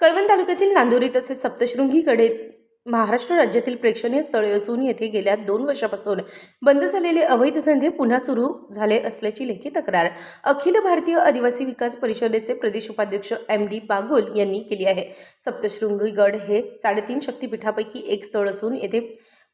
कळवण तालुक्यातील नांदुरी तसेच सप्तशृंगीकडे महाराष्ट्र राज्यातील प्रेक्षणीय स्थळे असून येथे गेल्या दोन वर्षापासून बंद झालेले अवैध धंदे पुन्हा सुरू झाले असल्याची लेखी तक्रार अखिल भारतीय आदिवासी विकास परिषदेचे प्रदेश उपाध्यक्ष एम डी बागुल यांनी केली आहे. सप्तशृंगीगड हे साडेतीन शक्तिपीठापैकी एक स्थळ असून येथे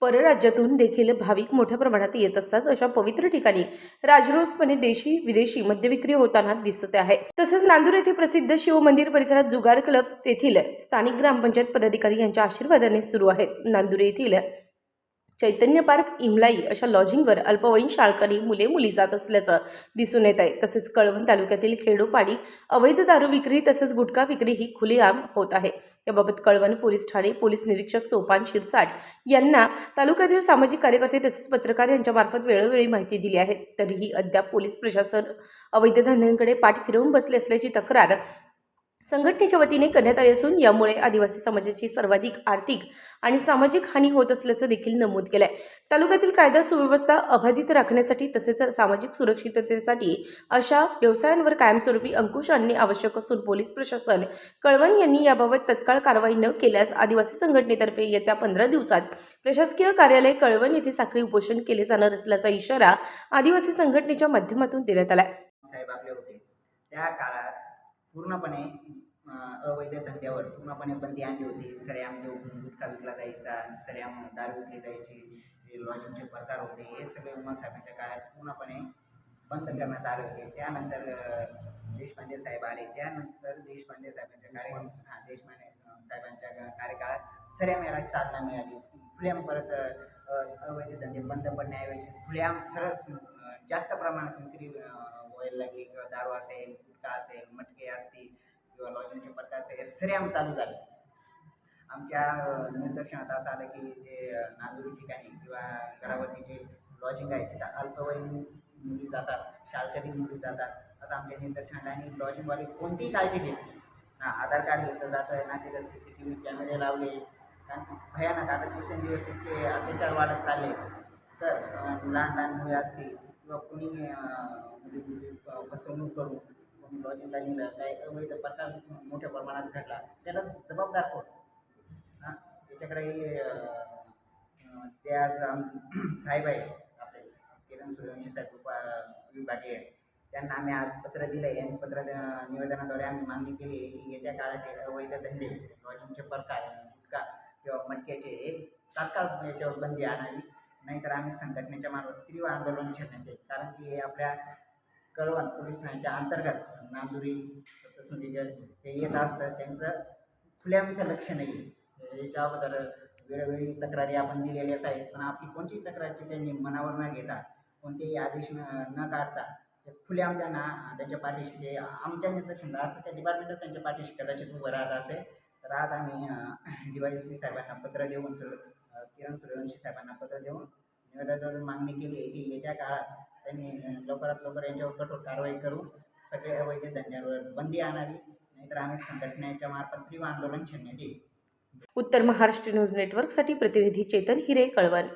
परराज्यातून देखील भाविक मोठ्या प्रमाणात येत असतात. अशा पवित्र ठिकाणी राजरोसपणे देशी विदेशी मद्यविक्री होताना दिसत आहे. तसेच नांदूर येथे प्रसिद्ध शिव मंदिर परिसरात जुगार क्लब तेथील स्थानिक ग्रामपंचायत पदाधिकारी यांच्या आशीर्वादाने सुरू आहेत. नांदूर येथील चैतन्य पार्क इमलाई अशा लॉजिंगवर अल्पवयीन शाळकरी मुले मुली जात असल्याचं दिसून येत आहे. तसेच कळवण तालुक्यातील खेडोपाडी अवैध दारू विक्री तसेच गुटखा विक्री ही खुलेआम होत आहे. याबाबत कळवण पोलीस ठाणे पोलीस निरीक्षक सोपान शिरसाट यांना तालुक्यातील सामाजिक कार्यकर्ते तसेच पत्रकार यांच्यामार्फत वेळोवेळी माहिती दिली आहे. तरीही अद्याप पोलीस प्रशासन अवैध धंद्यांकडे पाठ फिरवून बसले असल्याची तक्रार संघटनेच्या वतीने करण्यात आली असून यामुळे आदिवासी समाजाची सर्वाधिक आर्थिक आणि सामाजिक हानी होत असल्याचं देखील नमूद केलं आहे तालुक्यातील कायदा सुव्यवस्था अबाधित राखण्यासाठी तसेच सामाजिक सुरक्षिततेसाठी अशा व्यवसायांवर कायमस्वरूपी अंकुश आणणे आवश्यक असून पोलीस प्रशासन कळवण यांनी याबाबत तत्काळ कारवाई न केल्यास आदिवासी संघटनेतर्फे येत्या पंधरा दिवसात प्रशासकीय कार्यालय कळवण येथे साखळी उपोषण केले जाणार असल्याचा इशारा आदिवासी संघटनेच्या माध्यमातून देण्यात आला आहे साहेब त्या काळात पूर्णपणे अवैध धंद्यावर पूर्णपणे बंदी आणली होती. जो गुटखा विकला जायचा सऱ्याम दारू विकली जायची लॉजिंगचे प्रकार होते हे सगळे उमर साहेबांच्या काळात पूर्णपणे बंद करण्यात आले होते. त्यानंतर देशपांडे साहेब आले. त्यानंतर देशपांडे साहेबांच्या कार्य हां देशपांडे साहेबांच्या कार्यकाळात सऱ्याम याला चालना मिळाली. खुलेआम परत अवैध धंदे बंद पडण्याऐवजी खुलेआम सरस जास्त प्रमाणात विक्री बैल लागली किंवा दारू असेल गुटखा असेल मटके असतील किंवा लॉजिंगचे प्रकार असेल हे सरेआम चालू झाले. आमच्या निदर्शनात असं आलं की जे नांदुरी ठिकाणी किंवा गडावरती जे लॉजिंग आहे तिथं अल्पवयीन मुली जातात शाळकरी मुली जातात असं आमच्या निदर्शनात आणि लॉजिंगवाले कोणतीही काळजी घेत नाही. ना आधार कार्ड घेतलं जातं ना तिथं सी सी टी व्ही कॅमेरे लावले कारण भयानक आता दिवसेंदिवस इतके अत्याचार वाढत चालले. तर लहान लहान मुले असतील किंवा कुणी म्हणजे फसवणूक करून कोणी लॉजिंगला नेलं काही अवैध प्रकार मोठ्या प्रमाणात घडला त्याला जबाबदार कोण? हां? याच्याकडे जे आज आम साहेब आहे आपले किरण सूर्यवंशी साहेब उपा विभागीय त्यांना आम्ही आज पत्र दिलं आहे आणि पत्र निवेदनाद्वारे आम्ही मागणी केली आहे की येत्या काळात हे अवैध धंदे लॉजिंगचे प्रकार गुटखा किंवा मटक्याचे हे तात्काळ याच्यावर बंदी आणावी. नाहीतर आम्ही संघटनेच्या मार्फत तीव्र आंदोलन छेडण्यात येईल. कारण की हे आपल्या कळवण पोलीस ठाण्याच्या अंतर्गत नांदुरी सप्तशृंगीगड हे येत असतं त्यांचं खुल्या इथं लक्ष नाही याच्या अगोदर वेळोवेळी तक्रारी आपण दिलेल्याच आहेत. पण आपली कोणतीही तक्रारची त्यांनी मनावर न घेता कोणतेही आदेश न न काढता ते खुलेआम त्यांना त्यांच्या पाठीशी ते आमच्या निदर्शनाला असं त्या डिपार्टमेंटच त्यांच्या पाठीशी कदाचित उभं राहत असेल तर आज आम्ही डी वाय एस पी साहेबांना पत्र देऊन सुर किरण सूर्यवंशी साहेबांना पत्र देऊन निवेदनाद्वारे मागणी केली की येत्या काळात त्यांनी लवकरात लवकर यांच्यावर कठोर कारवाई करून सगळे अवैध धंद्यांवर बंदी आणावी. नाहीतर आम्ही संघटनेच्या मार्फत तीव्र आंदोलन छेडण्यात येईल. उत्तर महाराष्ट्र न्यूज नेटवर्कसाठी प्रतिनिधी चेतन हिरे कळवण.